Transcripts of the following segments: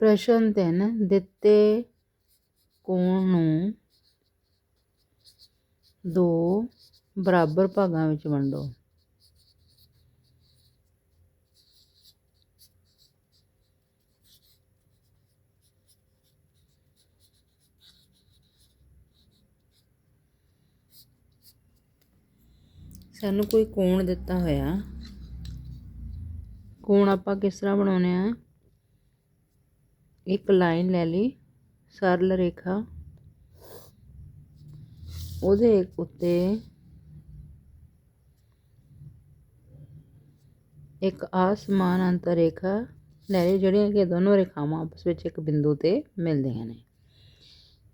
ਪ੍ਰਸ਼ਨ ਤਿੰਨ ਦਿੱਤੇ ਕੋਣ ਨੂੰ? ਦੋ, ਬਰਾਬਰ ਭਾਗਾਂ ਵਿੱਚ ਵੰਡੋ। ਸਾਨੂੰ ਕੋਈ ਕੋਣ ਦਿੱਤਾ ਹੋਇਆ? ਕੋਣ ਆਪਾਂ ਕਿਸ ਤਰ੍ਹਾਂ ਬਣਾਉਨੇ ਆ ਇੱਕ ਲਾਈਨ ਲੈ ਲਈ, ਸਰਲ ਰੇਖਾ। ਉਹਦੇ ਉੱਤੇ ਇੱਕ ਆਸਮਾਨ ਅੰਤਰ ਰੇਖਾ ਲੈ ਲਈ, ਜਿਹੜੀਆਂ ਕਿ ਦੋਨੋਂ ਰੇਖਾਵਾਂ ਆਪਸ ਵਿੱਚ ਇੱਕ ਬਿੰਦੂ ਤੇ ਮਿਲਦੀਆਂ ਨੇ।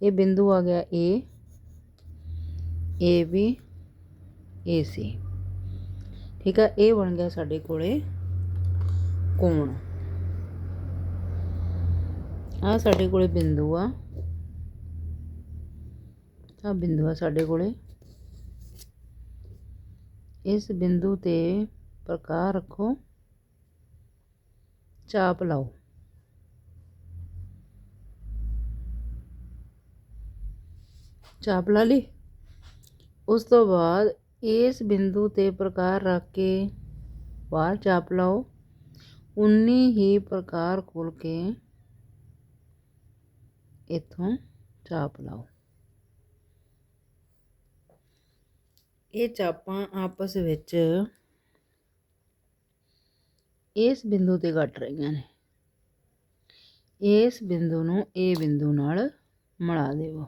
ਇਹ ਬਿੰਦੂ ਆ ਗਿਆ A A, B, A ਠੀਕ ਆ, ਇਹ ਬਣ ਗਿਆ ਸਾਡੇ ਕੋਲੇ ਕੋਣ। ਆ ਸਾਡੇ ਕੋਲੇ ਬਿੰਦੂ ਆ। ਆ ਬਿੰਦੂ ਆ ਸਾਡੇ ਕੋਲੇ। ਇਸ ਬਿੰਦੂ ਤੇ ਪ੍ਰਕਾਰ ਰੱਖੋ। ਚਾਪ ਲਾਓ। ਚਾਪ ਲਾ ਲਈ। ਉਸ ਤੋਂ ਬਾਅਦ ਇਸ ਬਿੰਦੂ ਤੇ ਪ੍ਰਕਾਰ ਰੱਖ ਕੇ ਬਾਹਰ ਚਾਪ ਲਾਓ। ਉਨੀ ਹੀ ਪ੍ਰਕਾਰ ਖੋਲ ਕੇ ਇੱਥੋਂ ਚਾਪ ਲਾਓ। ਇਹ ਚਾਪਾਂ ਆਪਸ ਵਿੱਚ ਇਸ ਬਿੰਦੂ ਤੇ ਘਟ ਰਹੀਆਂ ਨੇ। ਇਸ ਬਿੰਦੂ ਨੂੰ ਇਹ ਬਿੰਦੂ ਨਾਲ ਮਿਲਾ ਦੇਵੋ।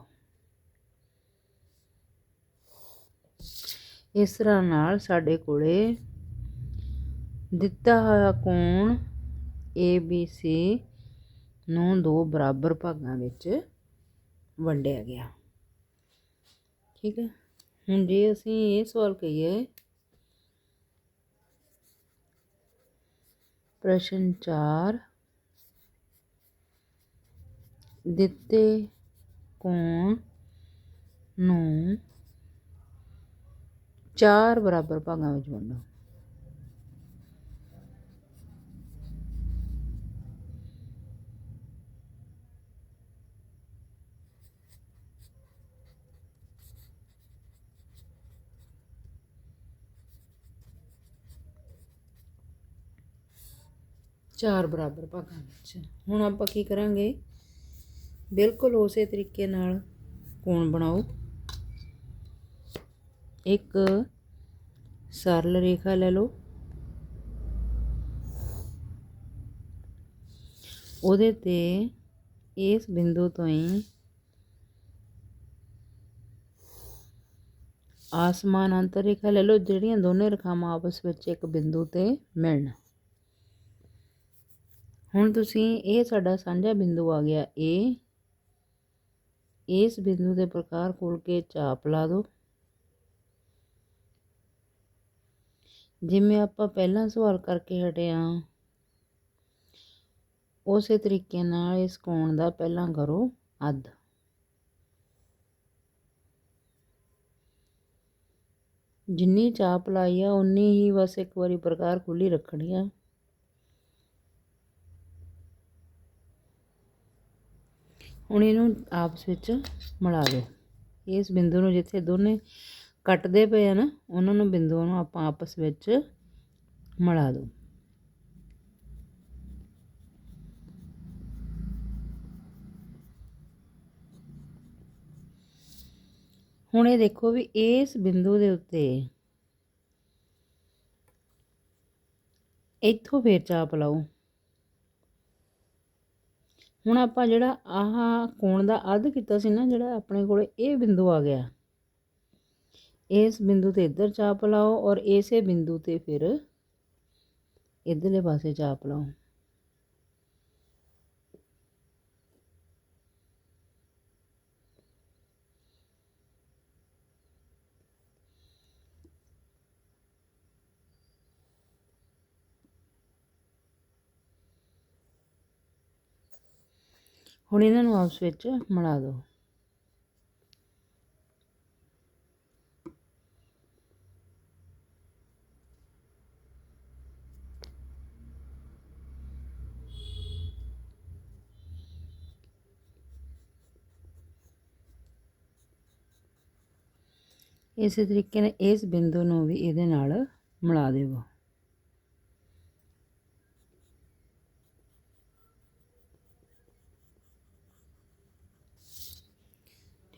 ਇਸ ਤਰ੍ਹਾਂ ਨਾਲ ਸਾਡੇ ਕੋਲੇ ਦਿੱਤਾ ਹੋਇਆ ਕੋਣ ABC ਨੂੰ ਦੋ ਬਰਾਬਰ ਭਾਗਾਂ ਵਿੱਚ ਵੰਡਿਆ ਗਿਆ। ਠੀਕ ਹੈ? ਹੁਣ ਜੇ ਅਸੀਂ ਇਹ ਸਵਾਲ ਕਹੀਏ, ਪ੍ਰਸ਼ਨ 4 ਦਿੱਤੇ ਕੋਣ ਨੂੰ ਚਾਰ ਬਰਾਬਰ ਭਾਗਾਂ ਵਿੱਚ ਵੰਡੋ? ਚਾਰ ਬਰਾਬਰ ਭਾਗਾਂ ਵਿੱਚ। ਹੁਣ ਆਪਾਂ ਕੀ ਕਰਾਂਗੇ? ਬਿਲਕੁਲ ਉਸੇ ਤਰੀਕੇ ਨਾਲ ਕੋਣ ਬਣਾਓ? ਇੱਕ ਸਰਲ ਰੇਖਾ ਲੈ ਲਓ। ਉਹਦੇ ਤੇ ਇਸ ਬਿੰਦੂ ਤੋਂ ਹੀ ਆਸਮਾਨ ਅੰਤਰ ਰੇਖਾ ਲੈ ਲਓ, ਜਿਹੜੀਆਂ ਦੋਨੇ ਰੇਖਾਵਾਂ ਆਪਸ ਵਿੱਚ ਇੱਕ ਬਿੰਦੂ ਤੇ ਮਿਲਣ। ਹੁਣ ਤੁਸੀਂ ਇਹ ਸਾਡਾ ਸਾਂਝਾ ਬਿੰਦੂ ਆ ਗਿਆ A ਇਸ ਬਿੰਦੂ ਦੇ ਪ੍ਰਕਾਰ ਖੋਲ ਕੇ ਚਾਪ ਲਾ ਦਿਓ। ਜਿਵੇਂ ਆਪਾਂ ਪਹਿਲਾਂ ਸਵਾਲ ਕਰਕੇ ਹਟੇ ਆ, ਉਸੇ ਤਰੀਕੇ ਨਾਲ ਇਸ ਕੋਣ ਦਾ ਪਹਿਲਾਂ ਕਰੋ ਅੱਧ। ਜਿੰਨੀ ਚਾਪ ਲਾਈ ਆ, ਉਨੀ ਹੀ ਬਸ ਇੱਕ ਵਾਰੀ ਪ੍ਰਕਾਰ ਖੁੱਲੀ ਰੱਖਣੀ ਆ। ਹੁਣ ਇਹਨੂੰ ਆਪਸ ਵਿੱਚ ਮਿਲਾ ਦਿਓ। ਇਸ ਬਿੰਦੂ ਨੂੰ ਜਿੱਥੇ ਦੋਨੇ ਕੱਟਦੇ ਪਏ ਆ ਨਾ, ਉਹਨਾਂ ਨੂੰ ਬਿੰਦੂਆਂ ਨੂੰ ਆਪਾਂ ਆਪਸ ਵਿੱਚ ਮਿਲਾ ਦਿਓ। ਹੁਣ ਇਹ ਦੇਖੋ ਵੀ ਇਸ ਬਿੰਦੂ ਦੇ ਉੱਤੇ ਇੱਥੋਂ ਫੇਰ ਚਾਪ ਲਾਓ। ਹੁਣ ਆਪਾਂ ਜਿਹੜਾ ਆਹ ਕੋਣ ਦਾ ਅੱਧ ਕੀਤਾ ਸੀ ਨਾ, ਜਿਹੜਾ ਆਪਣੇ ਕੋਲ ਇਹ ਬਿੰਦੂ ਆ ਗਿਆ। ਇਸ ਬਿੰਦੂ ਤੇ ਇੱਧਰ ਚਾਪ ਲਾਓ ਔਰ ਇਸੇ ਬਿੰਦੂ ਤੇ ਫਿਰ ਇਧਰਲੇ ਪਾਸੇ ਚਾਪ ਲਾਓ। ਹੁਣ ਇਹਨਾਂ ਨੂੰ ਆਪਸ ਵਿੱਚ ਮਿਲਾ ਦਿਓ। ਇਸੇ ਤਰੀਕੇ ਨਾਲ ਇਸ ਬਿੰਦੂ ਨੂੰ ਵੀ ਇਹਦੇ ਨਾਲ ਮਿਲਾ ਦੇਵੋ।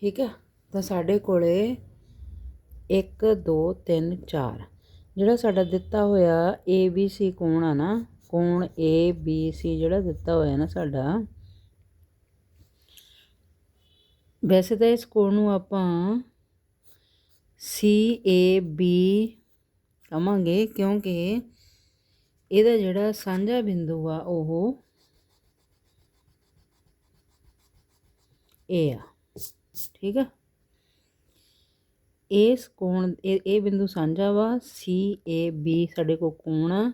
ਠੀਕ ਹੈ? ਤਾਂ ਸਾਡੇ ਕੋਲੇ 1 2 3 4 ਜਿਹੜਾ ਸਾਡਾ ਦਿੱਤਾ ਹੋਇਆ ਏ ਬੀ ਸੀ ਕੋਣ ਆ ਨਾ, ਕੋਣ ਏ ਬੀ ਸੀ ਜਿਹੜਾ ਦਿੱਤਾ ਹੋਇਆ ਨਾ ਸਾਡਾ, ਵੈਸੇ ਤਾਂ ਇਸ ਕੋਣ ਨੂੰ ਆਪਾਂ ਸੀ ਏ ਬੀ ਕਹਾਂਗੇ ਕਿਉਂਕਿ ਇਹਦਾ ਜਿਹੜਾ ਸਾਂਝਾ ਬਿੰਦੂ ਆ ਉਹ ਏ ਆ। ਠੀਕ ਆ ਇਸ ਕੋਣ ਇਹ ਇਹ ਬਿੰਦੂ ਸਾਂਝਾ ਵਾ ਸੀ ਏ ਬੀ ਸਾਡੇ ਕੋਲ ਕੋਣ ਆ।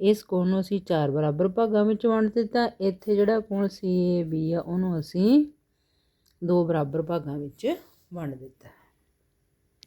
ਇਸ ਕੋਣ ਨੂੰ ਅਸੀਂ ਚਾਰ ਬਰਾਬਰ ਭਾਗਾਂ ਵਿੱਚ ਵੰਡ ਦਿੱਤਾ। ਇੱਥੇ ਜਿਹੜਾ ਕੋਣ ਸੀ ਏ ਬੀ ਆ, ਉਹਨੂੰ ਅਸੀਂ ਦੋ ਬਰਾਬਰ ਭਾਗਾਂ ਵਿੱਚ ਵੰਡ ਦਿੱਤਾ।